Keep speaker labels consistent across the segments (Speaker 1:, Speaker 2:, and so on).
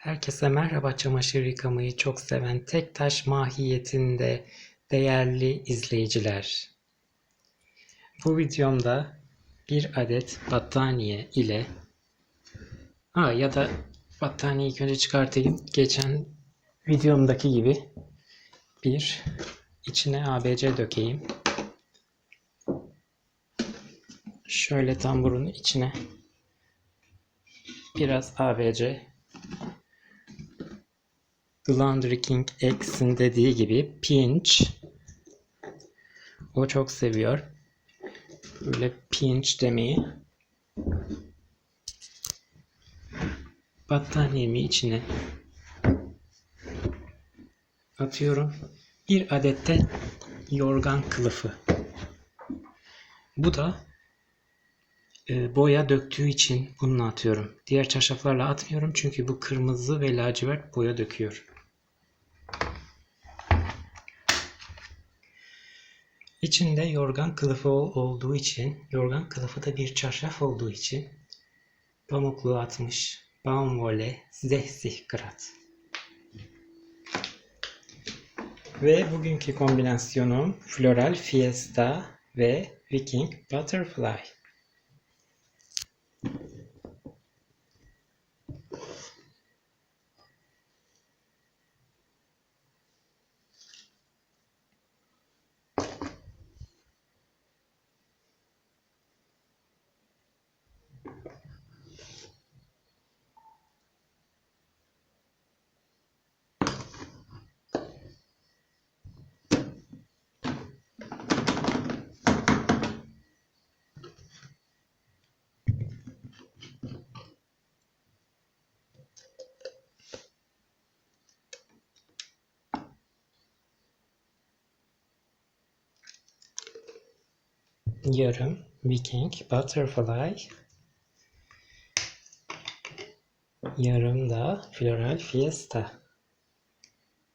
Speaker 1: Herkese merhaba çamaşır yıkamayı çok seven tek taş mahiyetinde değerli izleyiciler. Bu videomda bir adet battaniye ile ha ya da battaniyeyi önce çıkartayım. Geçen videomdaki gibi bir içine ABC dökeyim. Şöyle tamburun içine biraz ABC The Laundry King X'in dediği gibi pinch. O çok seviyor. Böyle pinch demeyi. Battaniyemi içine atıyorum. Bir adette yorgan kılıfı. Bu da e, boya döktüğü için bunu atıyorum. Diğer çarşaflarla atmıyorum çünkü bu kırmızı ve lacivert boya döküyor. İçinde yorgan kılıfı olduğu için, yorgan kılıfı da bir çarşaf olduğu için pamuklu atmış. Baumwolle Zehsichgrat. Ve bugünkü kombinasyonum Floral Fiesta ve Viking Butterfly. Yarım Viking Butterfly. Yarım da Floral Fiesta.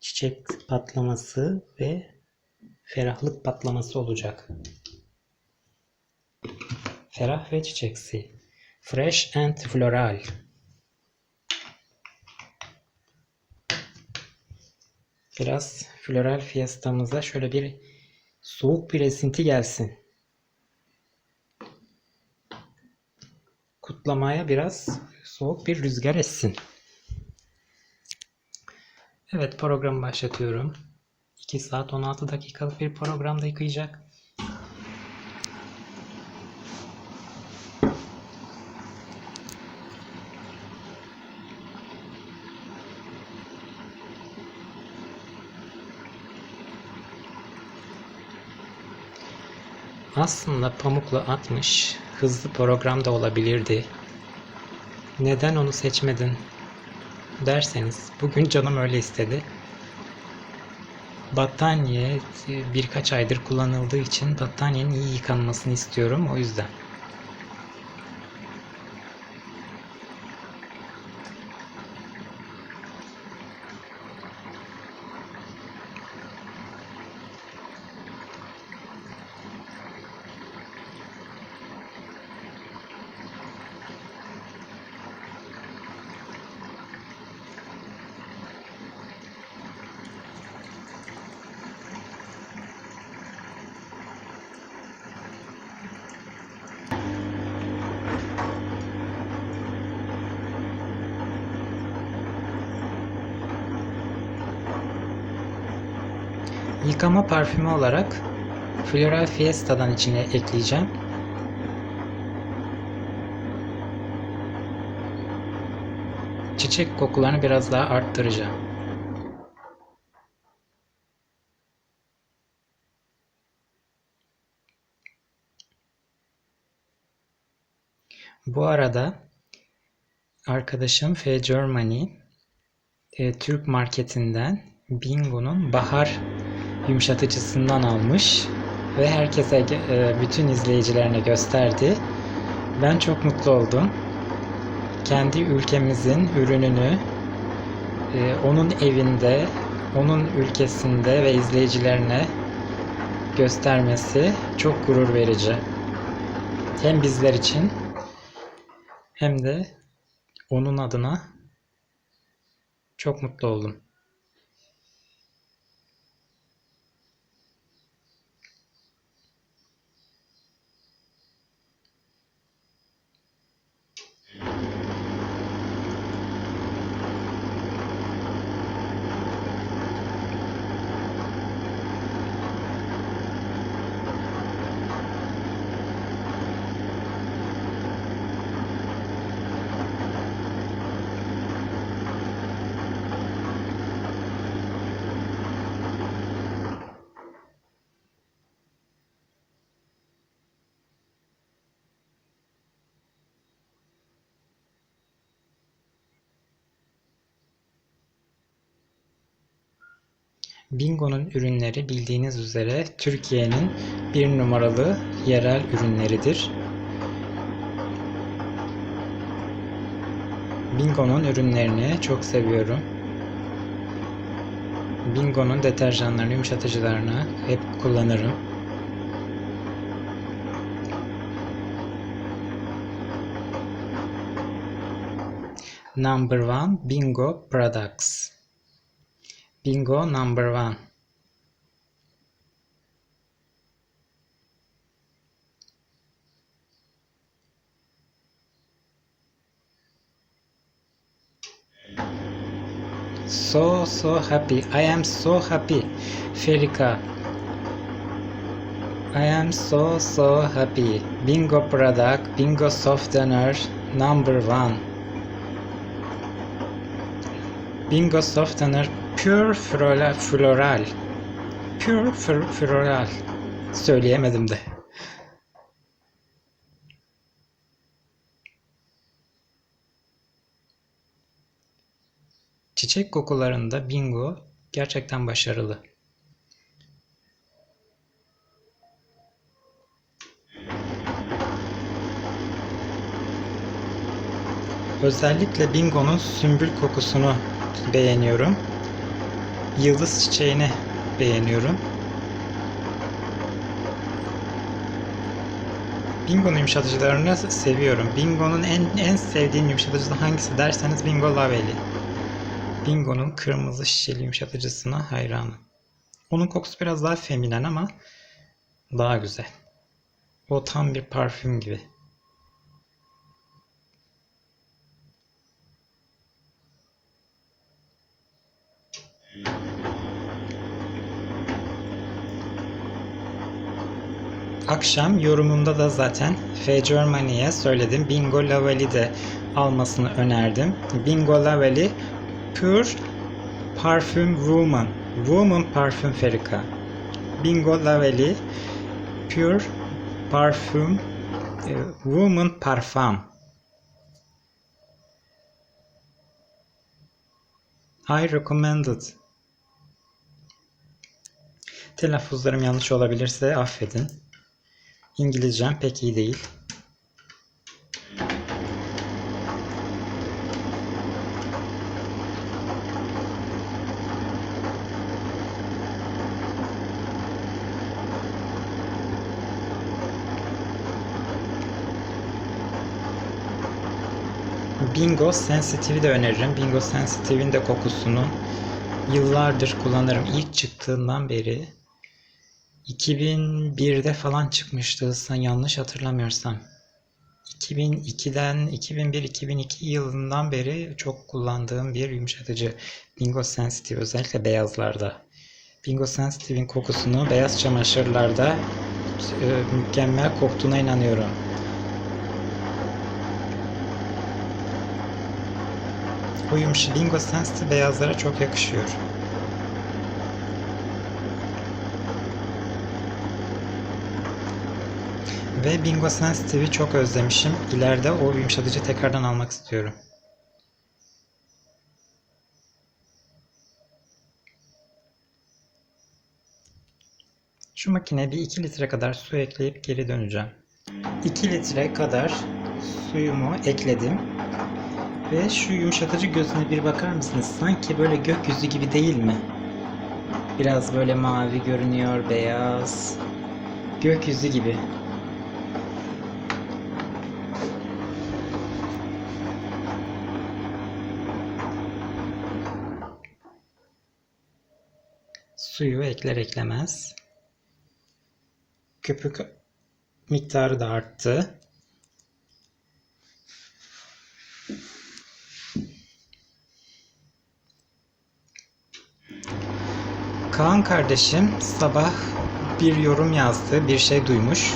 Speaker 1: Çiçek patlaması ve ferahlık patlaması olacak. Ferah ve çiçeksi. Fresh and floral. Biraz floral fiestamıza şöyle bir soğuk bir esinti gelsin. Kutlamaya biraz soğuk bir rüzgar essin. Evet programı başlatıyorum. 2 saat 16 dakikalık bir programda yıkayacak. Aslında pamukla atmış hızlı program da olabilirdi. Neden onu seçmedin derseniz bugün canım öyle istedi. Battaniye birkaç aydır kullanıldığı için battaniyenin iyi yıkanmasını istiyorum o yüzden. Yıkama parfümü olarak Floral Fiesta'dan içine ekleyeceğim. Çiçek kokularını biraz daha arttıracağım. Bu arada arkadaşım F Germany e, Türk marketinden Bingo'nun bahar yumuşatıcısından almış ve herkese e, bütün izleyicilerine gösterdi. Ben çok mutlu oldum. Kendi ülkemizin ürününü e, onun evinde, onun ülkesinde ve izleyicilerine göstermesi çok gurur verici. Hem bizler için hem de onun adına Çok mutlu oldum. Bingo'nun ürünleri bildiğiniz üzere Türkiye'nin bir numaralı yerel ürünleridir. Bingo'nun ürünlerini çok seviyorum. Bingo'nun deterjanlarını, yumuşatıcılarını hep kullanırım. Number one Bingo products. Bingo number one. So so happy. I am so happy. Ferika. I am so so happy. Bingo product, bingo softener number one. Bingo softener pure floral. Pure fl- floral. Söyleyemedim de. Çiçek kokularında bingo gerçekten başarılı. Özellikle bingonun sümbül kokusunu beğeniyorum. Yıldız çiçeğini beğeniyorum. Bingo'nun yumuşatıcılarını seviyorum. Bingo'nun en en sevdiğim yumuşatıcısı hangisi derseniz Bingo Laveli. Bingo'nun kırmızı şişeli yumuşatıcısına hayranım. Onun kokusu biraz daha feminen ama daha güzel. O tam bir parfüm gibi. Akşam yorumunda da zaten F Germany'ye söyledim. Bingo Laveli de almasını önerdim. Bingo Laveli Pure Parfüm Woman. Woman Parfüm Ferika. Bingo Laveli Pure Parfüm e, Woman Parfum. I recommended. Telaffuzlarım yanlış olabilirse affedin. İngilizcem pek iyi değil. Bingo Sensitive'i de öneririm. Bingo Sensitive'in de kokusunu yıllardır kullanırım. İlk çıktığından beri 2001'de falan çıkmıştı sen yanlış hatırlamıyorsam. 2002'den 2001-2002 yılından beri çok kullandığım bir yumuşatıcı Bingo Sensitive özellikle beyazlarda. Bingo Sensitive'in kokusunu beyaz çamaşırlarda e, mükemmel koktuğuna inanıyorum. Bu yumuşak Bingo Sensitive beyazlara çok yakışıyor. Ve Bingo Sensitive'i çok özlemişim. İleride o yumuşatıcı tekrardan almak istiyorum. Şu makineye bir 2 litre kadar su ekleyip geri döneceğim. 2 litre kadar suyumu ekledim. Ve şu yumuşatıcı gözüne bir bakar mısınız? Sanki böyle gökyüzü gibi değil mi? Biraz böyle mavi görünüyor, beyaz. Gökyüzü gibi. Suyu ekler eklemez köpük miktarı da arttı. Kaan kardeşim sabah bir yorum yazdı, bir şey duymuş.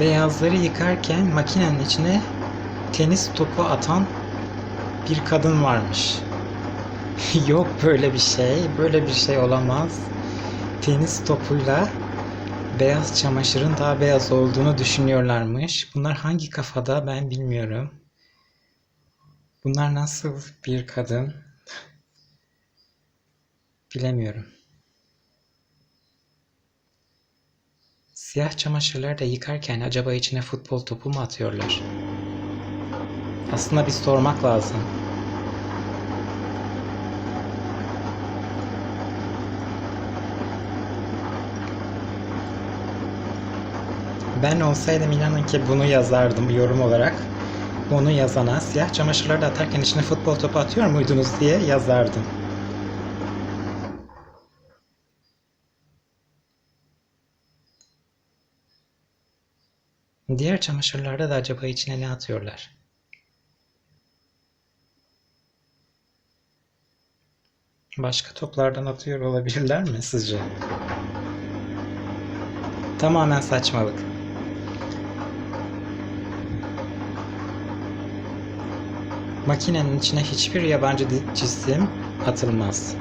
Speaker 1: Beyazları yıkarken makinenin içine tenis topu atan bir kadın varmış. Yok böyle bir şey, böyle bir şey olamaz. Tenis topuyla beyaz çamaşırın daha beyaz olduğunu düşünüyorlarmış. Bunlar hangi kafada ben bilmiyorum. Bunlar nasıl bir kadın? Bilemiyorum. Siyah çamaşırları da yıkarken acaba içine futbol topu mu atıyorlar? Aslında bir sormak lazım. Ben olsaydım inanın ki bunu yazardım yorum olarak. Bunu yazana siyah çamaşırları da atarken içine futbol topu atıyor muydunuz diye yazardım. Diğer çamaşırlarda da acaba içine ne atıyorlar? Başka toplardan atıyor olabilirler mi sizce? Tamamen saçmalık. Makinenin içine hiçbir yabancı cisim atılmaz.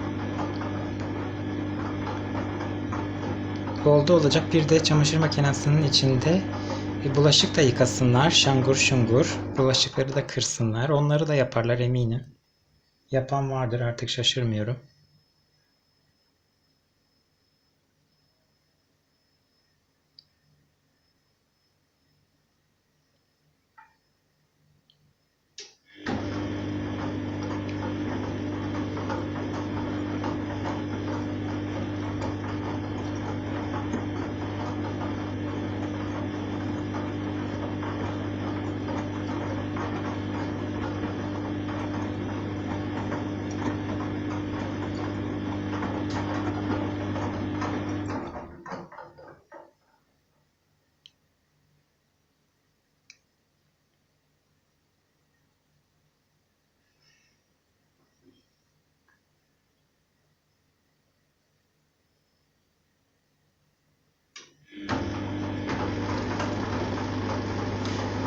Speaker 1: Oldu olacak bir de çamaşır makinesinin içinde bulaşık da yıkasınlar, şangur şungur, bulaşıkları da kırsınlar. Onları da yaparlar eminim. Yapan vardır artık şaşırmıyorum.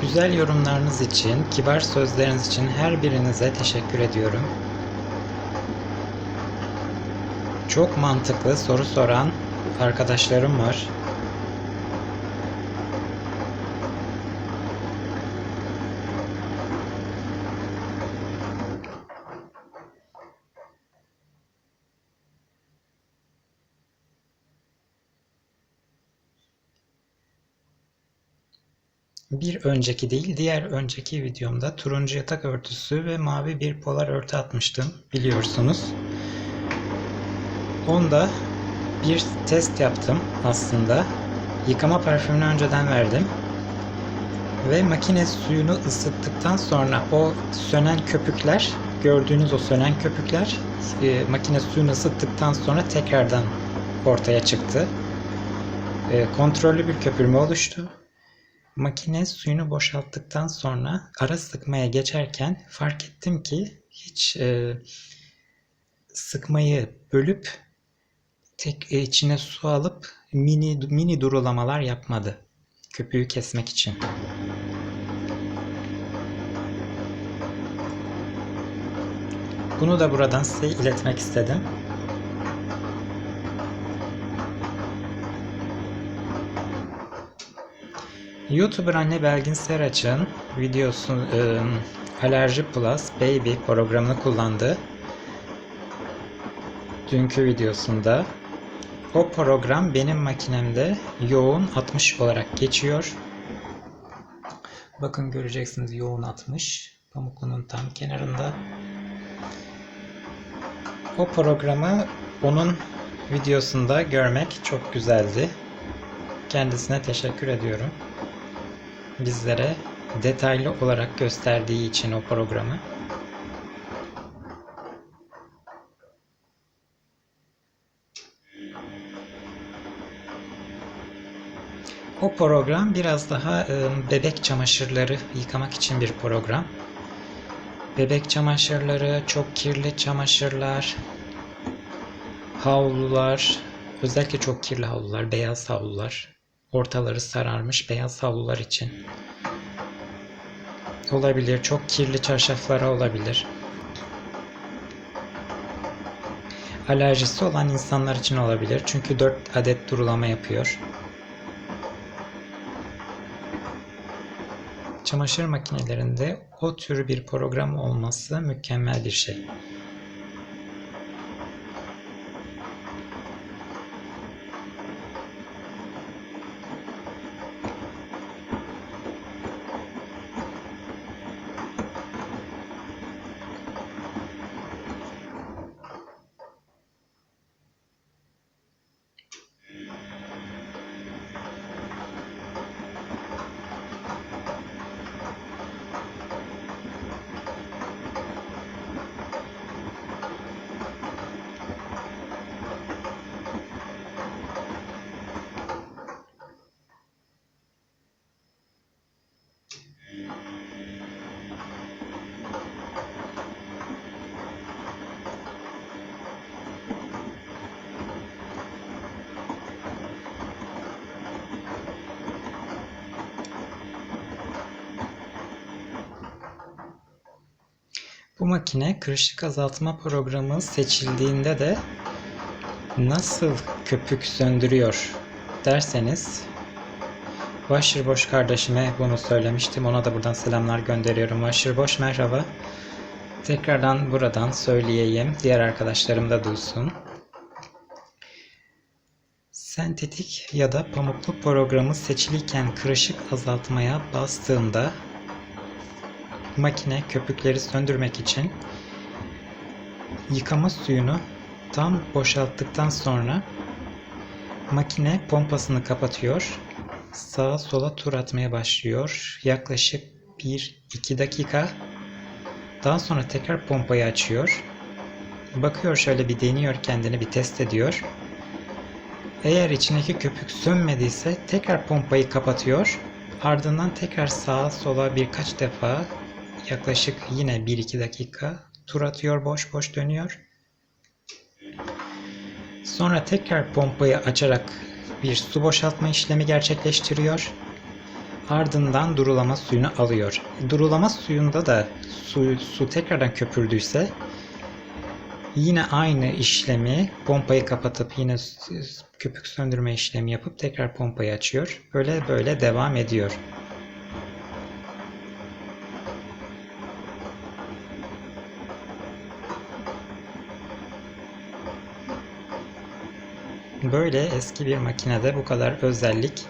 Speaker 1: Güzel yorumlarınız için, kibar sözleriniz için her birinize teşekkür ediyorum. Çok mantıklı soru soran arkadaşlarım var. Bir önceki değil, diğer önceki videomda turuncu yatak örtüsü ve mavi bir polar örtü atmıştım biliyorsunuz. Onda bir test yaptım aslında. Yıkama parfümünü önceden verdim. Ve makine suyunu ısıttıktan sonra o sönen köpükler, gördüğünüz o sönen köpükler e, makine suyunu ısıttıktan sonra tekrardan ortaya çıktı. E, kontrollü bir köpürme oluştu. Makine suyunu boşalttıktan sonra ara sıkmaya geçerken fark ettim ki hiç e, sıkmayı bölüp tek e, içine su alıp mini mini durulamalar yapmadı. Köpüğü kesmek için. Bunu da buradan size iletmek istedim. YouTuber anne Belgin Seraç'ın videosu e, Alerji Plus Baby programını kullandı. Dünkü videosunda. O program benim makinemde yoğun 60 olarak geçiyor. Bakın göreceksiniz yoğun 60. Pamuklu'nun tam kenarında. O programı onun videosunda görmek çok güzeldi. Kendisine teşekkür ediyorum bizlere detaylı olarak gösterdiği için o programı. O program biraz daha ıı, bebek çamaşırları yıkamak için bir program. Bebek çamaşırları, çok kirli çamaşırlar, havlular, özellikle çok kirli havlular, beyaz havlular, ortaları sararmış beyaz havlular için olabilir. Çok kirli çarşaflara olabilir. Alerjisi olan insanlar için olabilir. Çünkü 4 adet durulama yapıyor. Çamaşır makinelerinde o tür bir program olması mükemmel bir şey. Bu makine kırışık azaltma programı seçildiğinde de nasıl köpük söndürüyor derseniz Başırboş kardeşime bunu söylemiştim. Ona da buradan selamlar gönderiyorum. Başırboş merhaba. Tekrardan buradan söyleyeyim. Diğer arkadaşlarım da duysun. Sentetik ya da pamuklu programı seçiliyken kırışık azaltmaya bastığımda makine köpükleri söndürmek için yıkama suyunu tam boşalttıktan sonra makine pompasını kapatıyor. Sağa sola tur atmaya başlıyor. Yaklaşık 1-2 dakika. Daha sonra tekrar pompayı açıyor. Bakıyor şöyle bir deniyor kendini bir test ediyor. Eğer içindeki köpük sönmediyse tekrar pompayı kapatıyor. Ardından tekrar sağa sola birkaç defa yaklaşık yine 1-2 dakika tur atıyor boş boş dönüyor. Sonra tekrar pompayı açarak bir su boşaltma işlemi gerçekleştiriyor. Ardından durulama suyunu alıyor. Durulama suyunda da su, su tekrardan köpürdüyse yine aynı işlemi pompayı kapatıp yine köpük söndürme işlemi yapıp tekrar pompayı açıyor. Böyle böyle devam ediyor. Böyle eski bir makinede bu kadar özellik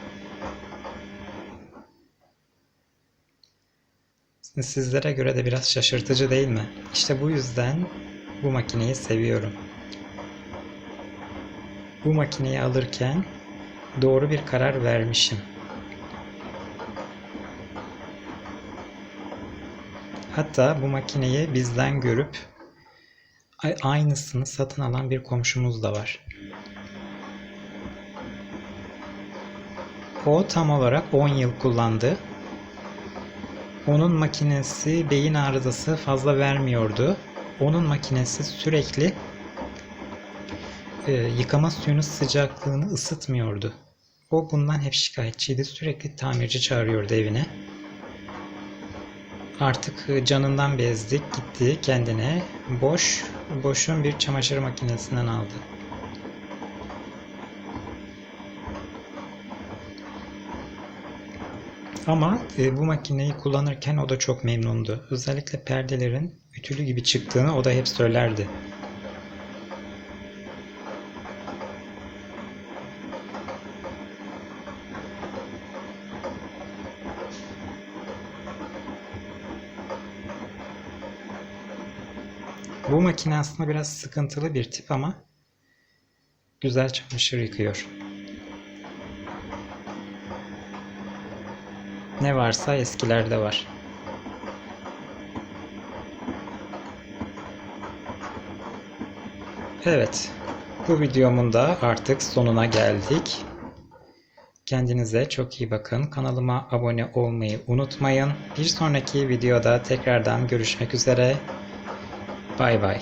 Speaker 1: sizlere göre de biraz şaşırtıcı değil mi? İşte bu yüzden bu makineyi seviyorum. Bu makineyi alırken doğru bir karar vermişim. Hatta bu makineyi bizden görüp aynısını satın alan bir komşumuz da var. O tam olarak 10 yıl kullandı. Onun makinesi beyin arızası fazla vermiyordu. Onun makinesi sürekli e, yıkama suyunun sıcaklığını ısıtmıyordu. O bundan hep şikayetçiydi. Sürekli tamirci çağırıyordu evine. Artık canından bezdik gitti kendine boş boşun bir çamaşır makinesinden aldı. Ama e, bu makineyi kullanırken o da çok memnundu. Özellikle perdelerin ütülü gibi çıktığını o da hep söylerdi. Bu makine aslında biraz sıkıntılı bir tip ama güzel çamaşır yıkıyor. Ne varsa eskilerde var. Evet, bu videomun da artık sonuna geldik. Kendinize çok iyi bakın. Kanalıma abone olmayı unutmayın. Bir sonraki videoda tekrardan görüşmek üzere. Bay bay.